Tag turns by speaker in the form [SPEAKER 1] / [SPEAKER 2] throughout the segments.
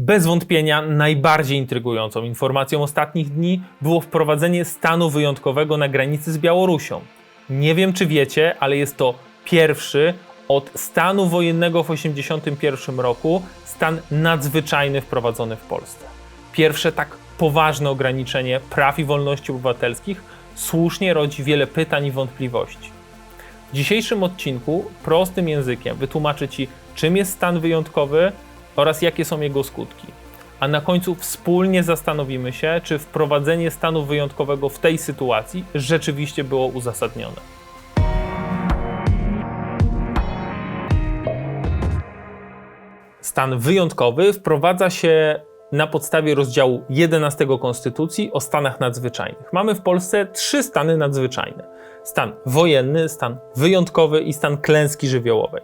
[SPEAKER 1] Bez wątpienia najbardziej intrygującą informacją ostatnich dni było wprowadzenie stanu wyjątkowego na granicy z Białorusią. Nie wiem czy wiecie, ale jest to pierwszy od stanu wojennego w 1981 roku stan nadzwyczajny wprowadzony w Polsce. Pierwsze tak poważne ograniczenie praw i wolności obywatelskich słusznie rodzi wiele pytań i wątpliwości. W dzisiejszym odcinku prostym językiem wytłumaczę Ci, czym jest stan wyjątkowy oraz jakie są jego skutki. A na końcu wspólnie zastanowimy się, czy wprowadzenie stanu wyjątkowego w tej sytuacji rzeczywiście było uzasadnione. Stan wyjątkowy wprowadza się na podstawie rozdziału 11 Konstytucji o stanach nadzwyczajnych. Mamy w Polsce trzy stany nadzwyczajne: stan wojenny, stan wyjątkowy i stan klęski żywiołowej.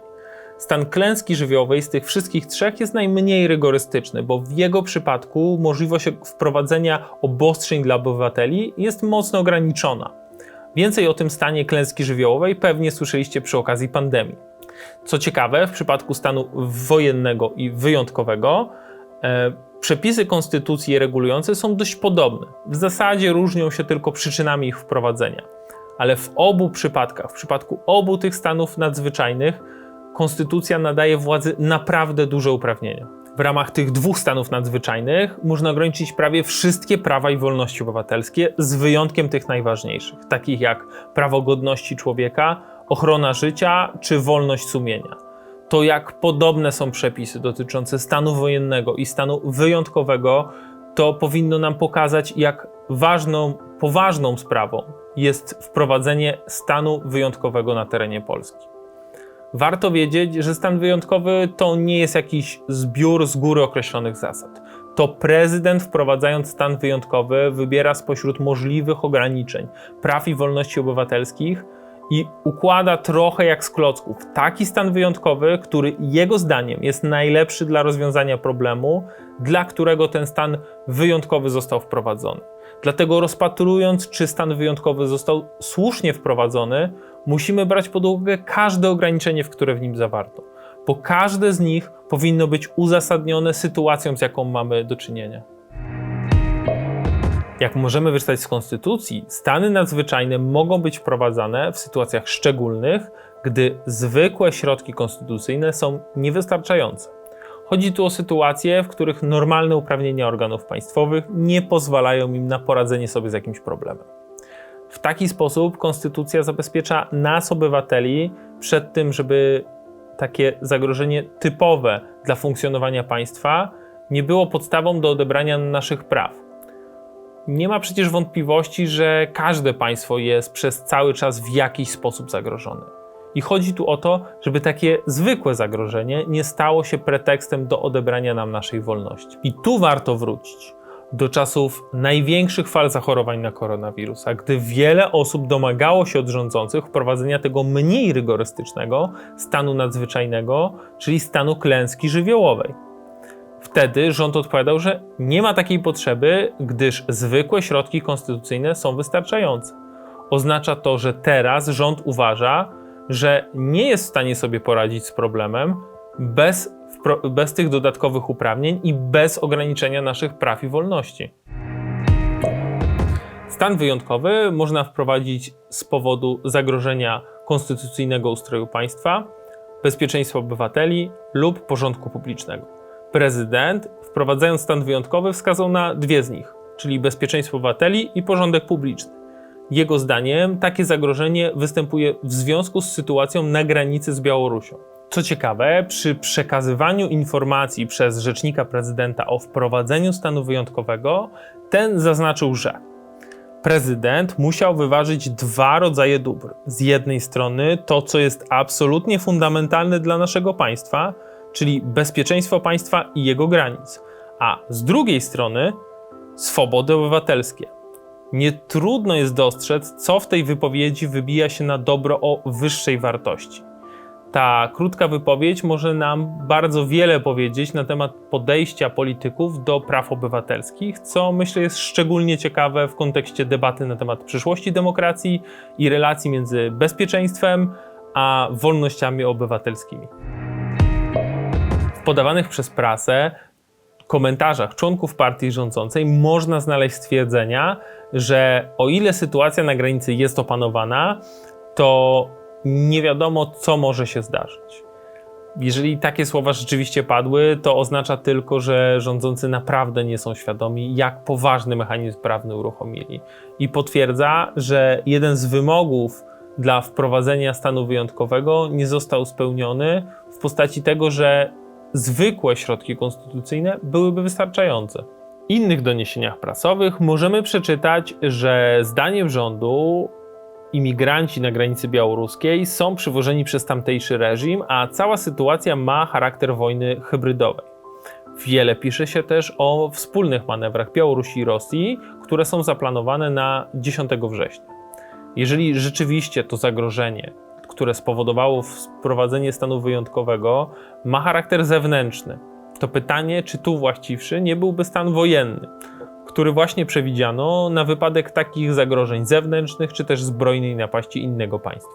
[SPEAKER 1] Stan klęski żywiołowej z tych wszystkich trzech jest najmniej rygorystyczny, bo w jego przypadku możliwość wprowadzenia obostrzeń dla obywateli jest mocno ograniczona. Więcej o tym stanie klęski żywiołowej pewnie słyszeliście przy okazji pandemii. Co ciekawe, w przypadku stanu wojennego i wyjątkowego, e, przepisy konstytucji regulujące są dość podobne. W zasadzie różnią się tylko przyczynami ich wprowadzenia. Ale w obu przypadkach, w przypadku obu tych stanów nadzwyczajnych, konstytucja nadaje władzy naprawdę duże uprawnienia. W ramach tych dwóch stanów nadzwyczajnych można ograniczyć prawie wszystkie prawa i wolności obywatelskie, z wyjątkiem tych najważniejszych, takich jak prawo godności człowieka, ochrona życia czy wolność sumienia. To, jak podobne są przepisy dotyczące stanu wojennego i stanu wyjątkowego, to powinno nam pokazać, jak ważną, poważną sprawą jest wprowadzenie stanu wyjątkowego na terenie Polski. Warto wiedzieć, że stan wyjątkowy to nie jest jakiś zbiór z góry określonych zasad. To prezydent, wprowadzając stan wyjątkowy, wybiera spośród możliwych ograniczeń praw i wolności obywatelskich i układa trochę jak z klocków taki stan wyjątkowy, który jego zdaniem jest najlepszy dla rozwiązania problemu, dla którego ten stan wyjątkowy został wprowadzony. Dlatego rozpatrując, czy stan wyjątkowy został słusznie wprowadzony, musimy brać pod uwagę każde ograniczenie, w które w nim zawarto, bo każde z nich powinno być uzasadnione sytuacją, z jaką mamy do czynienia. Jak możemy wyczytać z Konstytucji, stany nadzwyczajne mogą być wprowadzane w sytuacjach szczególnych, gdy zwykłe środki konstytucyjne są niewystarczające. Chodzi tu o sytuacje, w których normalne uprawnienia organów państwowych nie pozwalają im na poradzenie sobie z jakimś problemem. W taki sposób konstytucja zabezpiecza nas, obywateli, przed tym, żeby takie zagrożenie typowe dla funkcjonowania państwa nie było podstawą do odebrania naszych praw. Nie ma przecież wątpliwości, że każde państwo jest przez cały czas w jakiś sposób zagrożone. I chodzi tu o to, żeby takie zwykłe zagrożenie nie stało się pretekstem do odebrania nam naszej wolności. I tu warto wrócić do czasów największych fal zachorowań na koronawirusa, gdy wiele osób domagało się od rządzących wprowadzenia tego mniej rygorystycznego stanu nadzwyczajnego, czyli stanu klęski żywiołowej. Wtedy rząd odpowiadał, że nie ma takiej potrzeby, gdyż zwykłe środki konstytucyjne są wystarczające. Oznacza to, że teraz rząd uważa, że nie jest w stanie sobie poradzić z problemem bez, bez tych dodatkowych uprawnień i bez ograniczenia naszych praw i wolności. Stan wyjątkowy można wprowadzić z powodu zagrożenia konstytucyjnego ustroju państwa, bezpieczeństwa obywateli lub porządku publicznego. Prezydent, wprowadzając stan wyjątkowy, wskazał na dwie z nich, czyli bezpieczeństwo obywateli i porządek publiczny. Jego zdaniem takie zagrożenie występuje w związku z sytuacją na granicy z Białorusią. Co ciekawe, przy przekazywaniu informacji przez rzecznika prezydenta o wprowadzeniu stanu wyjątkowego, ten zaznaczył, że prezydent musiał wyważyć dwa rodzaje dóbr. Z jednej strony to, co jest absolutnie fundamentalne dla naszego państwa, czyli bezpieczeństwo państwa i jego granic, a z drugiej strony swobody obywatelskie. Nie trudno jest dostrzec, co w tej wypowiedzi wybija się na dobro o wyższej wartości. Ta krótka wypowiedź może nam bardzo wiele powiedzieć na temat podejścia polityków do praw obywatelskich, co myślę jest szczególnie ciekawe w kontekście debaty na temat przyszłości demokracji i relacji między bezpieczeństwem a wolnościami obywatelskimi. W podawanych przez prasę komentarzach członków partii rządzącej można znaleźć stwierdzenia, że o ile sytuacja na granicy jest opanowana, to nie wiadomo, co może się zdarzyć. Jeżeli takie słowa rzeczywiście padły, to oznacza tylko, że rządzący naprawdę nie są świadomi, jak poważny mechanizm prawny uruchomili. I potwierdza, że jeden z wymogów dla wprowadzenia stanu wyjątkowego nie został spełniony w postaci tego, że zwykłe środki konstytucyjne byłyby wystarczające. W innych doniesieniach prasowych możemy przeczytać, że zdaniem rządu imigranci na granicy białoruskiej są przywożeni przez tamtejszy reżim, a cała sytuacja ma charakter wojny hybrydowej. Wiele pisze się też o wspólnych manewrach Białorusi i Rosji, które są zaplanowane na 10 września. Jeżeli rzeczywiście to zagrożenie, które spowodowało wprowadzenie stanu wyjątkowego, ma charakter zewnętrzny, to pytanie, czy tu właściwszy nie byłby stan wojenny, który właśnie przewidziano na wypadek takich zagrożeń zewnętrznych czy też zbrojnej napaści innego państwa.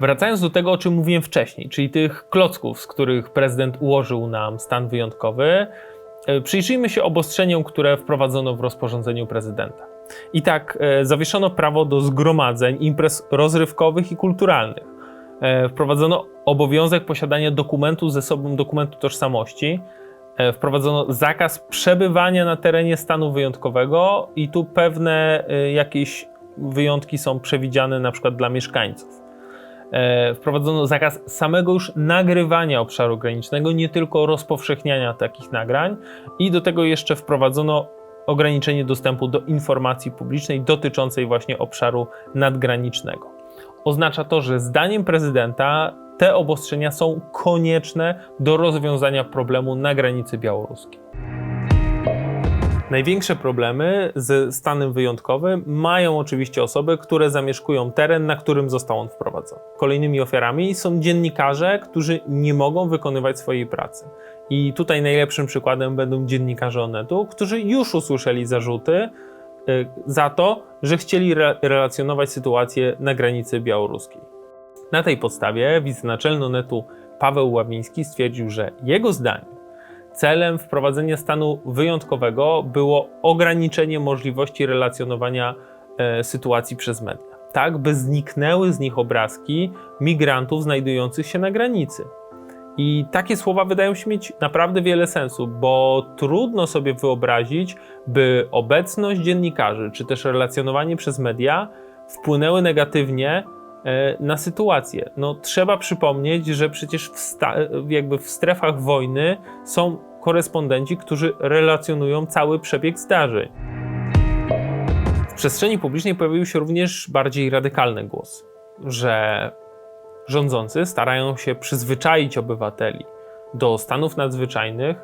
[SPEAKER 1] Wracając do tego, o czym mówiłem wcześniej, czyli tych klocków, z których prezydent ułożył nam stan wyjątkowy, e, przyjrzyjmy się obostrzeniom, które wprowadzono w rozporządzeniu prezydenta. I tak e, zawieszono prawo do zgromadzeń, imprez rozrywkowych i kulturalnych. E, wprowadzono obowiązek posiadania dokumentu ze sobą, dokumentu tożsamości. E, wprowadzono zakaz przebywania na terenie stanu wyjątkowego i tu pewne e, jakieś wyjątki są przewidziane na przykład dla mieszkańców. E, wprowadzono zakaz samego już nagrywania obszaru granicznego, nie tylko rozpowszechniania takich nagrań i do tego jeszcze wprowadzono ograniczenie dostępu do informacji publicznej dotyczącej właśnie obszaru nadgranicznego. Oznacza to, że zdaniem prezydenta te obostrzenia są konieczne do rozwiązania problemu na granicy białoruskiej. Największe problemy ze stanem wyjątkowym mają oczywiście osoby, które zamieszkują teren, na którym został on wprowadzony. Kolejnymi ofiarami są dziennikarze, którzy nie mogą wykonywać swojej pracy. I tutaj najlepszym przykładem będą dziennikarze Onetu, którzy już usłyszeli zarzuty y, za to, że chcieli re relacjonować sytuację na granicy białoruskiej. Na tej podstawie wicenaczelny Onetu Paweł Ławiński stwierdził, że jego zdaniem celem wprowadzenia stanu wyjątkowego było ograniczenie możliwości relacjonowania e, sytuacji przez media. Tak, by zniknęły z nich obrazki migrantów znajdujących się na granicy. I takie słowa wydają się mieć naprawdę wiele sensu, bo trudno sobie wyobrazić, by obecność dziennikarzy czy też relacjonowanie przez media wpłynęły negatywnie na sytuację. No, trzeba przypomnieć, że przecież w, jakby w strefach wojny są korespondenci, którzy relacjonują cały przebieg zdarzeń. W przestrzeni publicznej pojawiły się również bardziej radykalne głosy, że rządzący starają się przyzwyczaić obywateli do stanów nadzwyczajnych,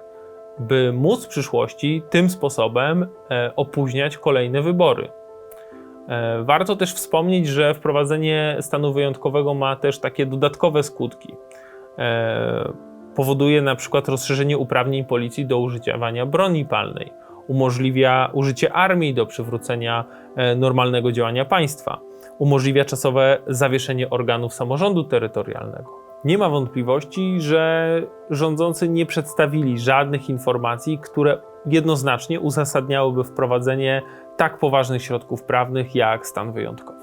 [SPEAKER 1] by móc w przyszłości tym sposobem e, opóźniać kolejne wybory. E, warto też wspomnieć, że wprowadzenie stanu wyjątkowego ma też takie dodatkowe skutki. E, powoduje na przykład rozszerzenie uprawnień policji do używania broni palnej, umożliwia użycie armii do przywrócenia normalnego działania państwa umożliwia czasowe zawieszenie organów samorządu terytorialnego. Nie ma wątpliwości, że rządzący nie przedstawili żadnych informacji, które jednoznacznie uzasadniałyby wprowadzenie tak poważnych środków prawnych jak stan wyjątkowy.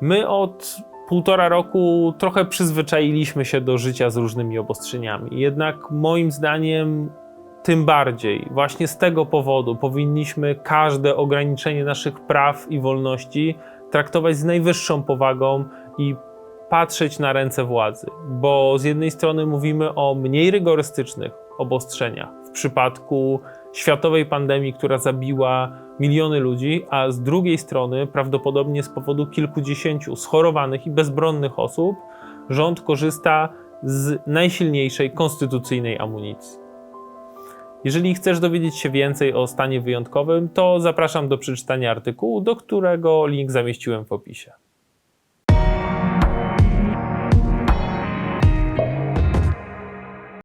[SPEAKER 1] My od półtora roku trochę przyzwyczailiśmy się do życia z różnymi obostrzeniami. Jednak moim zdaniem tym bardziej właśnie z tego powodu powinniśmy każde ograniczenie naszych praw i wolności traktować z najwyższą powagą i patrzeć na ręce władzy, bo z jednej strony mówimy o mniej rygorystycznych obostrzeniach w przypadku światowej pandemii, która zabiła miliony ludzi, a z drugiej strony prawdopodobnie z powodu kilkudziesięciu schorowanych i bezbronnych osób rząd korzysta z najsilniejszej konstytucyjnej amunicji. Jeżeli chcesz dowiedzieć się więcej o stanie wyjątkowym, to zapraszam do przeczytania artykułu, do którego link zamieściłem w opisie.